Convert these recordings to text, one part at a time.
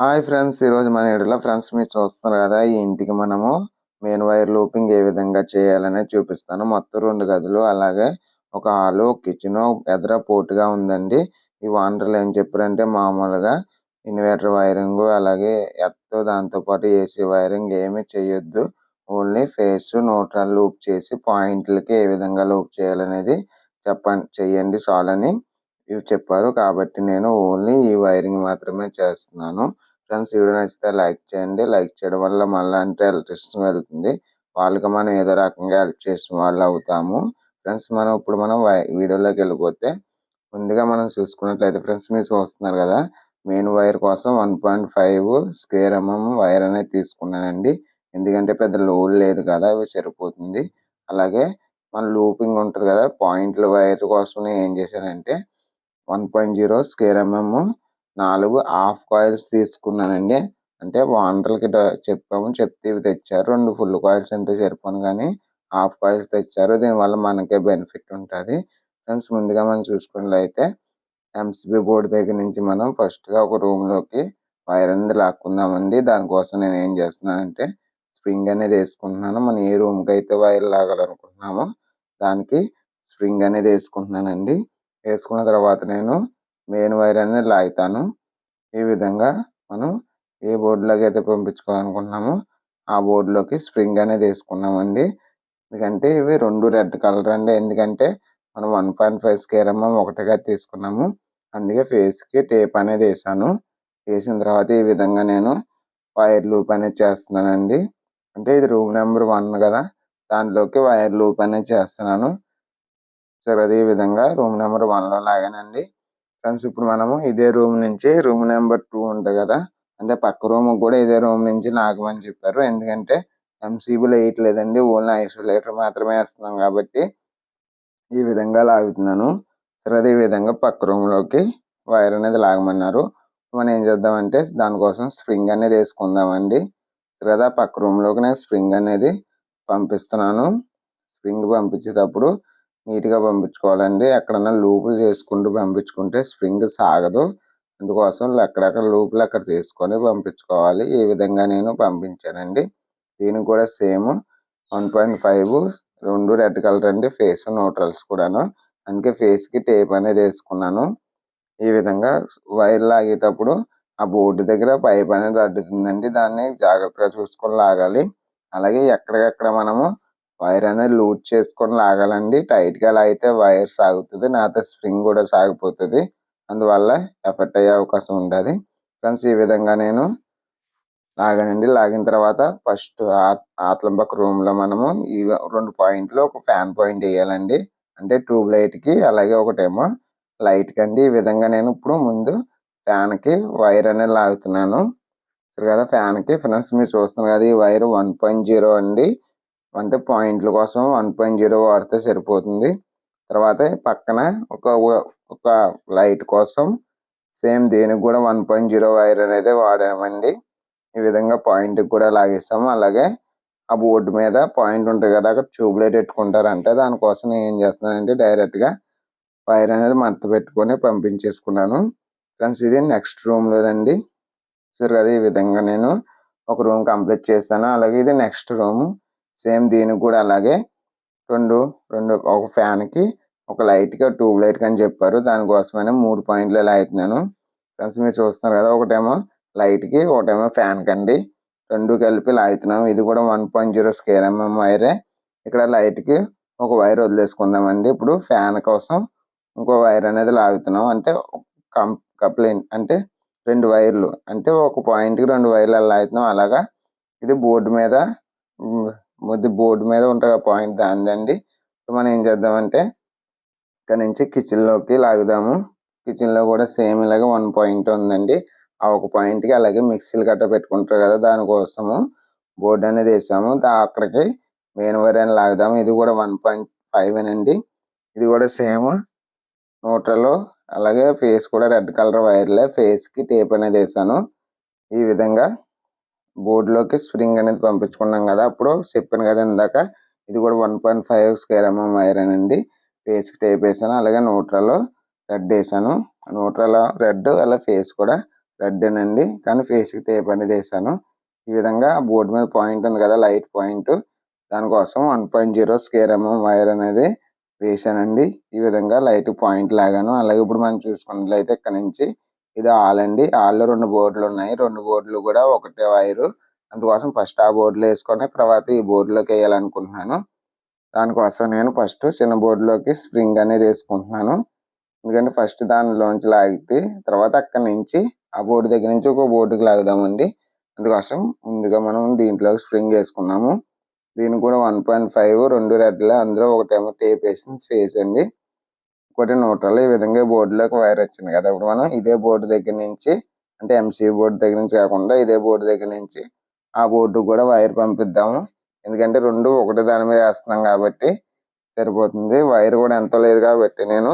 Hi friends ఈరోజు మన ఇడలో friends మీరు చూస్తున్నారు కదా ఈ ఇంటికి మనము మెయిన్ వైర్ లూపింగ్ ఏ విధంగా చేయాలనేది చూపిస్తాను. మొత్తం రెండు గదులు అలాగే ఒక హాలు కిచెన్ ఎదర పోటుగా ఉందండి. ఈ వానర్లు ఏం చెప్పారంటే మామూలుగా ఇన్వర్టర్ వైరింగ్ అలాగే ఎర్త్ దాంతో పాటు ఏసీ వైరింగ్ ఏమి చేయొద్దు. ఓన్లీ ఫేస్ న్యూట్రల్ లూప్ చేసి పాయింట్లకి ఏ విధంగా లూప్ చేయాలనేది చెప్పండి చెయ్యండి సాల్ అని ఇవి చెప్పారు. కాబట్టి నేను ఓన్లీ ఈ వైరింగ్ మాత్రమే చేస్తున్నాను. ఫ్రెండ్స్ వీడియో నచ్చితే లైక్ చేయండి. లైక్ చేయడం వల్ల మళ్ళీ అంటే ఎలక్ట్రిసిటీ వెళ్తుంది. వాళ్ళకి మనం ఏదో రకంగా హెల్ప్ చేసిన వాళ్ళు అవుతాము. ఫ్రెండ్స్ మనం ఇప్పుడు మనం వీడియోలోకి వెళ్ళిపోతే ముందుగా మనం చూసుకున్నట్లయితే ఫ్రెండ్స్ మీరు చూస్తున్నారు కదా మెయిన్ వైర్ కోసం one point five square mm wire అనేది తీసుకున్నానండి. ఎందుకంటే పెద్ద లోడ్ లేదు కదా అవి సరిపోతుంది. అలాగే మన లూపింగ్ ఉంటుంది కదా పాయింట్ల వైర్ కోసం నేను ఏం చేశానంటే one point zero square mm నాలుగు హాఫ్ కాయిల్స్ తీసుకున్నానండి. అంటే ఓనర్లకి చెప్పాము చెప్తే ఇవి తెచ్చారు. రెండు ఫుల్ కాయిల్స్ అంటే సరిపోను కానీ హాఫ్ కాయిల్స్ తెచ్చారు. దీనివల్ల మనకే బెనిఫిట్ ఉంటుంది. ఫ్రెండ్స్ ముందుగా మనం చూసుకున్నట్లయితే ఎంసీబీ బోర్డు దగ్గర నుంచి మనం ఫస్ట్గా ఒక రూమ్లోకి వైర్ అనేది లాక్కుందామండి. దానికోసం నేను ఏం చేస్తున్నానంటే స్ప్రింగ్ అనేది వేసుకుంటున్నాను. మనం ఏ రూమ్కి అయితే వైర్ లాగాలనుకుంటున్నామో దానికి స్ప్రింగ్ అనేది వేసుకుంటున్నానండి. వేసుకున్న తర్వాత నేను మెయిన్ వైర్ అనేది లాగుతాను. ఈ విధంగా మనం ఏ బోర్డులోకి అయితే పంపించుకోవాలనుకుంటున్నామో ఆ బోర్డులోకి స్ప్రింగ్ అనేది వేసుకున్నామండి. ఎందుకంటే ఇవి రెండు రెడ్ కలర్ అండి. ఎందుకంటే మనం వన్ పాయింట్ ఫైవ్ స్కేర్ అమ్మ ఒకటిగా తీసుకున్నాము. అందుకే ఫేస్కి టేప్ అనేది వేసాను. వేసిన తర్వాత ఈ విధంగా నేను వైర్ లూప్ అనేది చేస్తున్నానండి. అంటే ఇది రూమ్ నెంబర్ వన్ కదా దాంట్లోకి వైర్ లూప్ అనేది చేస్తున్నాను. సరే అదే విధంగా రూమ్ నెంబర్ వన్లో లాగానండి. ఫ్రెండ్స్ ఇప్పుడు మనము ఇదే రూమ్ నుంచి రూమ్ నెంబర్ టూ ఉంటుంది కదా అంటే పక్క రూమ్ కూడా ఇదే రూమ్ నుంచి లాగమని చెప్పారు. ఎందుకంటే ఎంసీబీలో వేయట్లేదండి ఓన్లీ ఐసోలేటర్ మాత్రమే వేస్తున్నాం కాబట్టి ఈ విధంగా లాగుతున్నాను. తర్వాత ఈ విధంగా పక్క రూమ్లోకి వైర్ అనేది లాగమన్నారు. మనం ఏం చేద్దామంటే దానికోసం స్ప్రింగ్ అనేది వేసుకుందామండి. తర్వాత పక్క రూమ్లోకి నేను స్ప్రింగ్ అనేది పంపిస్తున్నాను. స్ప్రింగ్ పంపించేటప్పుడు నీట్గా పంపించుకోవాలండి. ఎక్కడన్నా లూపులు చేసుకుంటూ పంపించుకుంటే స్ప్రింగ్ సాగదు. అందుకోసం ఎక్కడెక్కడ లూపులు అక్కడ చేసుకొని పంపించుకోవాలి. ఈ విధంగా నేను పంపించానండి. దీనికి కూడా సేమ్ వన్ పాయింట్ ఫైవ్ రెండు రెడ్ కలర్ అండి ఫేస్ న్యూట్రల్స్ కూడాను. అందుకే ఫేస్కి టేప్ అనేది వేసుకున్నాను. ఈ విధంగా వైర్ లాగేటప్పుడు ఆ బోర్డు దగ్గర పైప్ అనేది అడ్డుతుందండి. దాన్ని జాగ్రత్తగా చూసుకొని లాగాలి. అలాగే ఎక్కడికెక్కడ మనము వైర్ అనేది లూజ్ చేసుకొని లాగాలండి. టైట్గా లాగితే వైర్ సాగుతుంది. నాతో స్ప్రింగ్ కూడా సాగిపోతుంది. అందువల్ల ఎఫెక్ట్ అయ్యే అవకాశం ఉంటుంది ఫ్రెండ్స్ ఈ విధంగా నేను లాగానండి. లాగిన తర్వాత ఫస్ట్ ఆతలం పక్క రూమ్లో మనము ఈ రెండు పాయింట్లు ఒక ఫ్యాన్ పాయింట్ వేయాలండి. అంటే ట్యూబ్ లైట్కి అలాగే ఒకటేమో లైట్కి అండి. ఈ విధంగా నేను ఇప్పుడు ముందు ఫ్యాన్కి వైర్ అనేది లాగుతున్నాను. కదా ఫ్యాన్కి. ఫ్రెండ్స్ మీరు చూస్తున్నారు కదా ఈ వైర్ వన్ పాయింట్ జీరో అండి. అంటే పాయింట్ల కోసం వన్ పాయింట్ జీరో వాడితే సరిపోతుంది. తర్వాత పక్కన ఒక ఒక లైట్ కోసం సేమ్ దీనికి కూడా వన్ పాయింట్ జీరో వైర్ అనేది వాడామండి. ఈ విధంగా పాయింట్ కూడా లాగేస్తాము అలాగే ఆ బోర్డు మీద పాయింట్ ఉంటుంది కదా అక్కడ ట్యూబ్ లైట్ పెట్టుకుంటారంటే దానికోసం నేను ఏం చేస్తున్నానంటే డైరెక్ట్గా వైర్ అనేది మడత పెట్టుకొని పంపించేసుకున్నాను. ఫ్రెండ్స్ ఇది నెక్స్ట్ రూమ్ లేదండి. కదా ఈ విధంగా నేను ఒక రూమ్ కంప్లీట్ చేశాను. అలాగే ఇది నెక్స్ట్ రూమ్. సేమ్ దీనికి కూడా అలాగే రెండు రెండు ఒక ఫ్యాన్కి ఒక లైట్గా ట్యూబ్ లైట్ అని చెప్పారు. దానికోసమైనా మూడు పాయింట్లు ఇలా అవుతున్నాను ఫ్రెండ్స్ మీరు చూస్తున్నారు కదా ఒకటేమో లైట్కి ఒకటేమో ఫ్యాన్ కండి రెండు కలిపి లాగుతున్నాం ఇది కూడా one point zero square mm వైరే. ఇక్కడ లైట్కి ఒక వైర్ వదిలేసుకుందామండి. ఇప్పుడు ఫ్యాన్ కోసం ఇంకో వైర్ అనేది లాగుతున్నాం. అంటే కం కంప్లైంట్ అంటే రెండు వైర్లు. అంటే ఒక పాయింట్కి రెండు వైర్లు లాగుతున్నాం అలాగా ఇది బోర్డు మీద ముద్దు బోర్డు మీద ఉంటుంది ఆ పాయింట్ దానిదండి మనం ఏం చేద్దామంటే ఇక్కడ నుంచి కిచెన్లోకి లాగుదాము. కిచెన్లో కూడా సేమ్ ఇలాగే వన్ పాయింట్ ఉందండి. ఆ ఒక పాయింట్కి అలాగే మిక్సీలు గట్ట పెట్టుకుంటారు కదా దానికోసము. బోర్డు అనేది వేసాము. అక్కడికి మెయిన్ వైర్ అని లాగుదాము. ఇది కూడా వన్ పాయింట్ ఫైవ్ అండి ఇది కూడా సేమ్ నూటలో అలాగే ఫేస్ కూడా రెడ్ కలర్ వైర్లే. ఫేస్కి టేప్ అనేది వేసాను. ఈ విధంగా బోర్డులోకి స్ప్రింగ్ అనేది పంపించుకున్నాం కదా. అప్పుడు చెప్పాను కదా ఇందాక. ఇది కూడా one point five square mm iron అండి. ఫేస్కి టేప్ వేసాను. అలాగే న్యూట్రాలో రెడ్ వేసాను. న్యూట్రాలో రెడ్ అలా ఫేస్ కూడా రెడ్డేనండి కానీ ఫేస్కి టేప్ అనేది వేసాను. ఈ విధంగా బోర్డు మీద పాయింట్ ఉంది కదా లైట్ పాయింట్. దానికోసం one point zero square mm wire అనేది వేసానండి. ఈ విధంగా లైట్ పాయింట్ లాగాను. అలాగే ఇప్పుడు మనం చూసుకున్నట్లయితే ఇక్కడ నుంచి ఇది ఆల్ అండి ఆల్లో రెండు బోర్డులు ఉన్నాయి. రెండు బోర్డులు కూడా ఒకటే వైరు. అందుకోసం ఫస్ట్ ఆ బోర్డులో వేసుకొని తర్వాత ఈ బోర్డులోకి వేయాలనుకుంటున్నాను. దానికోసం నేను ఫస్ట్ చిన్న బోర్డులోకి స్ప్రింగ్ అనేది వేసుకుంటున్నాను. ఎందుకంటే ఫస్ట్ దానిలోంచి లాగితే తర్వాత అక్కడి నుంచి ఆ బోర్డు దగ్గర నుంచి ఒక బోర్డుకి లాగుదామండి. అందుకోసం ముందుగా మనం దీంట్లోకి స్ప్రింగ్ వేసుకున్నాము. దీనికి కూడా వన్ పాయింట్ ఫైవ్ రెండు రెడ్లు అందులో ఒకటేమో టేప్ వేసింది ఫేస్ అండి. ఇంకోటి న్యూట్రల్ ఈ విధంగా బోర్డులోకి వైర్ వచ్చింది కదా. ఇప్పుడు మనం ఇదే బోర్డు దగ్గర నుంచి అంటే ఎంసీ బోర్డు దగ్గర నుంచి కాకుండా ఇదే బోర్డు దగ్గర నుంచి ఆ బోర్డు కూడా వైర్ పంపిద్దాము. ఎందుకంటే రెండు ఒకటి దాని మీద వేస్తున్నాం కాబట్టి సరిపోతుంది. వైర్ కూడా ఎంత లేదు కాబట్టి నేను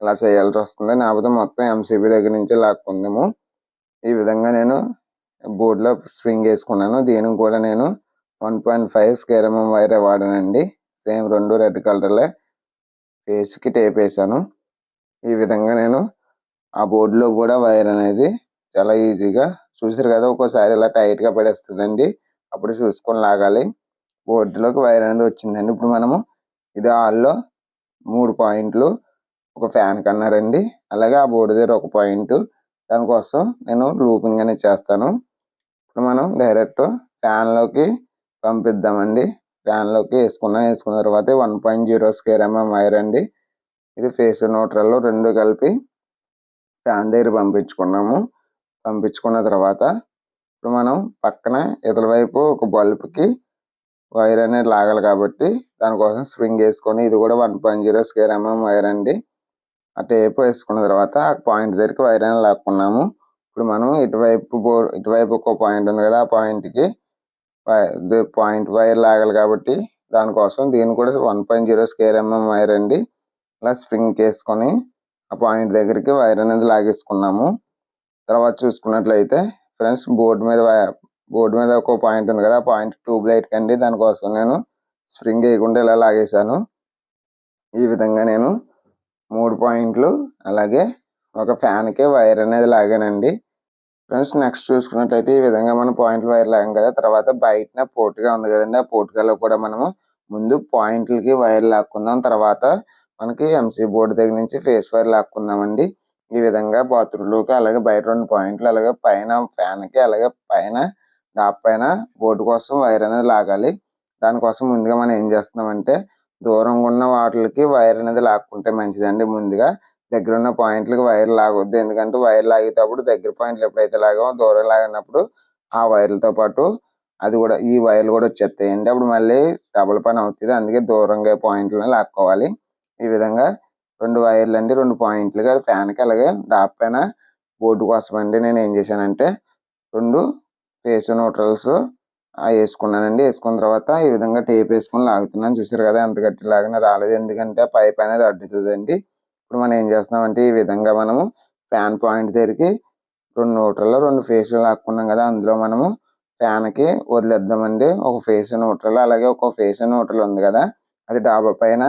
ఇలా చేయాల్సి వస్తుంది. లేకపోతే మొత్తం ఎంసీబీ దగ్గర నుంచి లాక్కుందాము. ఈ విధంగా నేను బోర్డులో స్ప్రింగ్ వేసుకున్నాను. దీనికి కూడా నేను one point five square wire వాడానండి. Same రెండు రెడ్ కలర్లే. ఫేస్కి టేప్ వేసాను. ఈ విధంగా నేను ఆ బోర్డులో కూడా వైర్ అనేది చాలా ఈజీగా చూసారు కదా ఒక్కోసారి ఇలా టైట్గా పడేస్తుందండి. అప్పుడు చూసుకొని లాగాలి. బోర్డులోకి వైర్ అనేది వచ్చిందండి. ఇప్పుడు మనము ఇది హాల్లో మూడు పాయింట్లు ఒక ఫ్యాన్ కన్నారండి అలాగే ఆ బోర్డు దగ్గర ఒక పాయింట్. దానికోసం నేను లూపింగ్ అనేది చేస్తాను. ఇప్పుడు మనం డైరెక్ట్ ఫ్యాన్లోకి పంపిద్దామండి. ఫ్యాన్లోకి వేసుకున్నాను వేసుకున్న తర్వాత one point zero square mm wire అండి. ఇది ఫేస్ న్యూట్రల్ రెండు కలిపి ఫ్యాన్ దగ్గర పంపించుకున్నాము. పంపించుకున్న తర్వాత ఇప్పుడు మనం పక్కన ఇతల వైపు ఒక బల్బ్కి వైర్ అనేది లాగాలి కాబట్టి దానికోసం స్ప్రింగ్ వేసుకొని ఇది కూడా one point zero square mm wire అండి. ఆ టేప్ వేసుకున్న తర్వాత ఆ పాయింట్ దగ్గరికి వైర్ అనేది లాక్కున్నాము. ఇప్పుడు మనం ఇటువైపు బోర్ ఇటువైపు ఒక పాయింట్ ఉంది కదా ఆ పాయింట్కి పాయింట్ వైర్ లాగాలి కాబట్టి దానికోసం దీన్ని కూడా one point zero square mm wire అండి. ఇలా స్ప్రింగ్ వేసుకొని ఆ పాయింట్ దగ్గరికి వైర్ అనేది లాగేసుకున్నాము. తర్వాత చూసుకున్నట్లయితే ఫ్రెండ్స్ బోర్డు మీద బోర్డు మీద ఒక పాయింట్ ఉంది కదా ఆ పాయింట్ ట్యూబ్ లైట్ కండి. దానికోసం నేను స్ప్రింగ్ వేయకుండా ఇలా లాగేశాను. ఈ విధంగా నేను మూడు పాయింట్లు అలాగే ఒక ఫ్యాన్కి వైర్ అనేది లాగానండి. ఫ్రెండ్స్ నెక్స్ట్ చూసుకున్నట్లయితే ఈ విధంగా మనం పాయింట్లు వైర్ లాగాం కదా తర్వాత బయటన పోటుగా ఉంది కదండి. ఆ పోటుగాలో కూడా మనము ముందు పాయింట్లకి వైర్ లాక్కుందాం. తర్వాత మనకి ఎంసీ బోర్డు దగ్గర నుంచి ఫేస్ వైర్ లాక్కుందామండి. ఈ విధంగా బాత్రూంలోకి అలాగే బయట రెండు పాయింట్లు అలాగే పైన ఫ్యాన్కి అలాగే పైన దాప్ పైన బోర్డు కోసం వైర్ అనేది లాగాలి. దానికోసం ముందుగా మనం ఏం చేస్తున్నామంటే దూరంగా ఉన్న వాటికి వైర్ అనేది లాక్కుంటే మంచిదండి ముందుగా. దగ్గర ఉన్న పాయింట్లకు వైర్ లాగొద్దు. ఎందుకంటే వైర్ లాగేటప్పుడు దగ్గర పాయింట్లు ఎప్పుడైతే లాగామో దూరం లాగినప్పుడు ఆ వైర్లతో పాటు అది కూడా ఈ వైర్లు కూడా వచ్చేస్తాయండి అప్పుడు మళ్ళీ డబుల్ పని అవుతుంది. అందుకే దూరంగా పాయింట్లను లాక్కోవాలి. ఈ విధంగా రెండు వైర్లు అండి రెండు పాయింట్లుగా ఫ్యాన్కి అలాగే డాప్ పైన బోర్డు కోసం అండి నేను ఏం చేశానంటే రెండు ఫేస్ న్యూట్రల్స్ వేసుకున్నానండి. వేసుకున్న తర్వాత ఈ విధంగా టేప్ వేసుకొని లాగుతున్నాను. చూసారు కదా ఎంత గట్టి లాగినా రాలేదు. ఎందుకంటే పైప్ అనేది అడ్డుతుందండి. ఇప్పుడు మనం ఏం చేస్తున్నామంటే ఈ విధంగా మనము ఫ్యాన్ పాయింట్ దగ్గరికి రెండు నూటల్లో రెండు ఫేస్లు లాక్కున్నాం కదా అందులో మనము ఫ్యాన్కి వదిలేద్దామండి. ఒక ఫేస్ న్యూట్రల్ అలాగే ఒక ఫేస్ న్యూట్రల్ ఉంది కదా అది డాబా పైన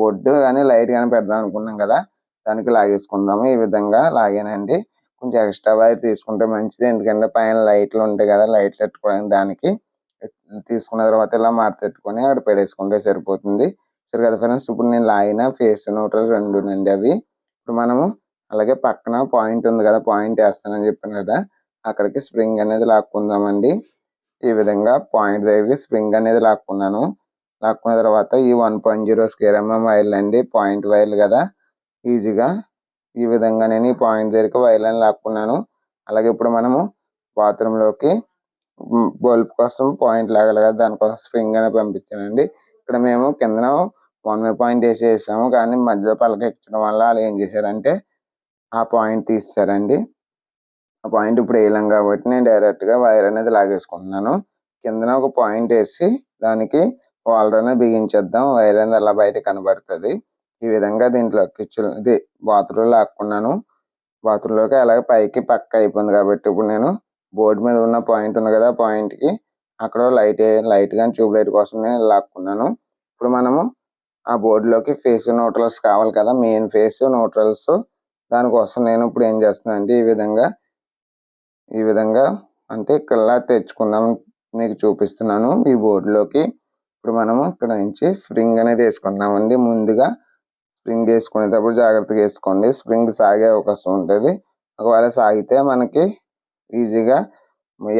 బొడ్డు కానీ లైట్ కానీ పెడదాం అనుకున్నాం కదా దానికి లాగేసుకుందాము. ఈ విధంగా లాగానండి. కొంచెం ఎక్స్ట్రా వైర్ తీసుకుంటే మంచిది ఎందుకంటే పైన లైట్లు ఉంటాయి కదా లైట్లు పెట్టుకోవడానికి దానికి తీసుకున్న తర్వాత ఇలా మార్తెట్టుకొని అక్కడ పెడేసుకుంటే సరిపోతుంది. సరే కదా ఫ్రెండ్స్ ఇప్పుడు నేను లాగిన ఫేస్ న్యూట్రల్ రెండు అండి అవి. ఇప్పుడు మనము అలాగే పక్కన పాయింట్ ఉంది కదా పాయింట్ వేస్తానని చెప్పాను కదా అక్కడికి స్ప్రింగ్ అనేది లాక్కుందామండి. ఈ విధంగా పాయింట్ దగ్గరికి స్ప్రింగ్ అనేది లాక్కున్నాను. లాక్కున్న తర్వాత ఈ one point zero square mm వైర్లు అండి పాయింట్ వైర్లు కదా. ఈజీగా ఈ విధంగా నేను ఈ పాయింట్ దగ్గరికి వైర్లను లాక్కున్నాను. అలాగే ఇప్పుడు మనము బాత్రూంలోకి బల్బ్ కోసం పాయింట్ లాగాలి కదా దానికోసం స్ప్రింగ్ అనేది పంపించానండి. ఇక్కడ మేము కిందన వన్ వే పాయింట్ వేసి వేసాము కానీ మధ్యలో పలకెక్కడం వల్ల వాళ్ళు ఏం చేశారంటే ఆ పాయింట్ తీస్తారండి ఆ పాయింట్ ఇప్పుడు వేయలేం కాబట్టి నేను డైరెక్ట్గా వైర్ అనేది లాగేసుకుంటున్నాను. కిందన ఒక పాయింట్ వేసి దానికి వాల్ అనేది బిగించేద్దాం వైర్ అనేది అలా బయట కనబడుతుంది. ఈ విధంగా దీంట్లో కిచెన్ ఇది బాత్రూమ్ లాక్కున్నాను. బాత్రూంలోకి అలాగే పైకి పక్క అయిపోయింది కాబట్టి ఇప్పుడు నేను బోర్డు మీద ఉన్న పాయింట్ ఉంది కదా పాయింట్కి అక్కడ లైట్ లైట్ కానీ ట్యూబ్ లైట్ కోసం నేను లాక్కున్నాను. ఇప్పుడు మనము ఆ బోర్డులోకి ఫేస్ న్యూట్రల్స్ కావాలి కదా మెయిన్ ఫేస్ న్యూట్రల్స్ దానికోసం నేను ఇప్పుడు ఏం చేస్తున్నాను అంటే ఈ విధంగా ఈ విధంగా అంటే ఇక్కడలా తెచ్చుకుందాం మీకు చూపిస్తున్నాను ఈ బోర్డులోకి ఇప్పుడు మనము ఇక్కడ నుంచి స్ప్రింగ్ అనేది వేసుకుందామండి. ముందుగా స్ప్రింగ్ వేసుకునేటప్పుడు జాగ్రత్తగా వేసుకోండి. స్ప్రింగ్ సాగే అవకాశం ఉంటుంది. ఒకవేళ సాగితే మనకి ఈజీగా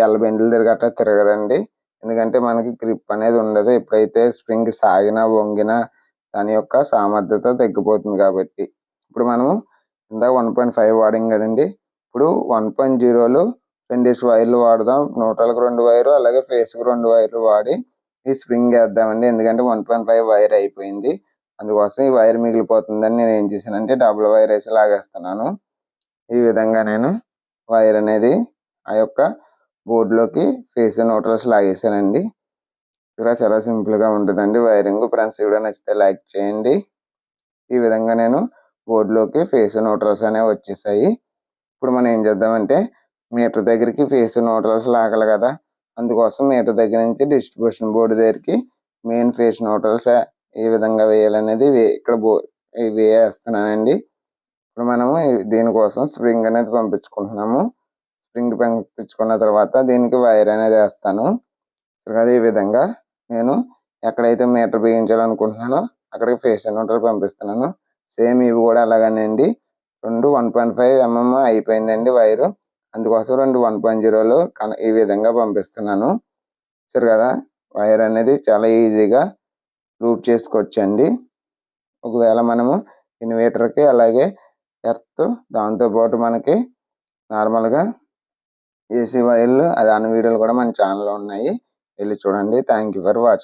ఎల్లబెండ్లు తిరగట్ట తిరగదండి. ఎందుకంటే మనకి గ్రిప్ అనేది ఉండదు. ఎప్పుడైతే స్ప్రింగ్ సాగినా వంగినా దాని యొక్క సామర్థ్యత తగ్గిపోతుంది కాబట్టి. ఇప్పుడు మనము ఇందాక వన్ పాయింట్ ఫైవ్ వాడాం కదండి. ఇప్పుడు వన్ పాయింట్ జీరోలో రెండేసి వైర్లు వాడదాం. నూటలకు రెండు వైరు అలాగే ఫేస్కి రెండు వైర్లు వాడి ఈ స్ప్రింగ్ వేద్దామండి. ఎందుకంటే వన్ పాయింట్ ఫైవ్ వైర్ అయిపోయింది. అందుకోసం ఈ వైర్ మిగిలిపోతుందని నేను ఏం చేశానంటే డబుల్ వైర్ వేసి లాగేస్తున్నాను. ఈ విధంగా నేను వైర్ అనేది ఆ యొక్క బోర్డులోకి ఫేస్ న్యూట్రల్స్ లాగేసానండి ఇలా చాలా సింపుల్గా ఉంటుందండి. వైరింగ్ ఫ్రెండ్స్ కూడా నచ్చితే లైక్ చేయండి. ఈ విధంగా నేను బోర్డులోకి ఫేస్ న్యూట్రల్స్ అనేవి వచ్చేసాయి. ఇప్పుడు మనం ఏం చేద్దామంటే మీటర్ దగ్గరికి ఫేస్ న్యూట్రల్స్ లాగాలి కదా. అందుకోసం మీటర్ దగ్గర నుంచి డిస్ట్రిబ్యూషన్ బోర్డు దగ్గరికి మెయిన్ ఫేస్ న్యూట్రల్స్ ఏ విధంగా వేయాలనేది ఇక్కడ బో వేస్తున్నానండి. ఇప్పుడు మనము దీనికోసం స్ప్రింగ్ అనేది పంపించుకుంటున్నాము. స్ప్రింగ్ పంపించుకున్న తర్వాత దీనికి వైర్ అనేది వేస్తాను. ఈ విధంగా నేను ఎక్కడైతే మీటర్ బిగించాలనుకుంటున్నానో అక్కడికి ఫేస్ న్యూట్రల్ పంపిస్తున్నాను. సేమ్ ఇవి కూడా అలాగేనండి రెండు వన్ పాయింట్ ఫైవ్ ఎంఎం అయిపోయిందండి వైరు. అందుకోసం రెండు వన్ పాయింట్ జీరోలు ఈ విధంగా పంపిస్తున్నాను. సరే కదా వైర్ అనేది చాలా ఈజీగా లూప్ చేసుకోవచ్చండి. ఒకవేళ మనము ఇన్వేటర్కి అలాగే ఎర్త్ దాంతోపాటు మనకి నార్మల్గా ఏసీ వైర్లు దాని వీడియోలు కూడా మన ఛానల్లో ఉన్నాయి. వెళ్ళి చూడండి థ్యాంక్ ఫర్ వాచింగ్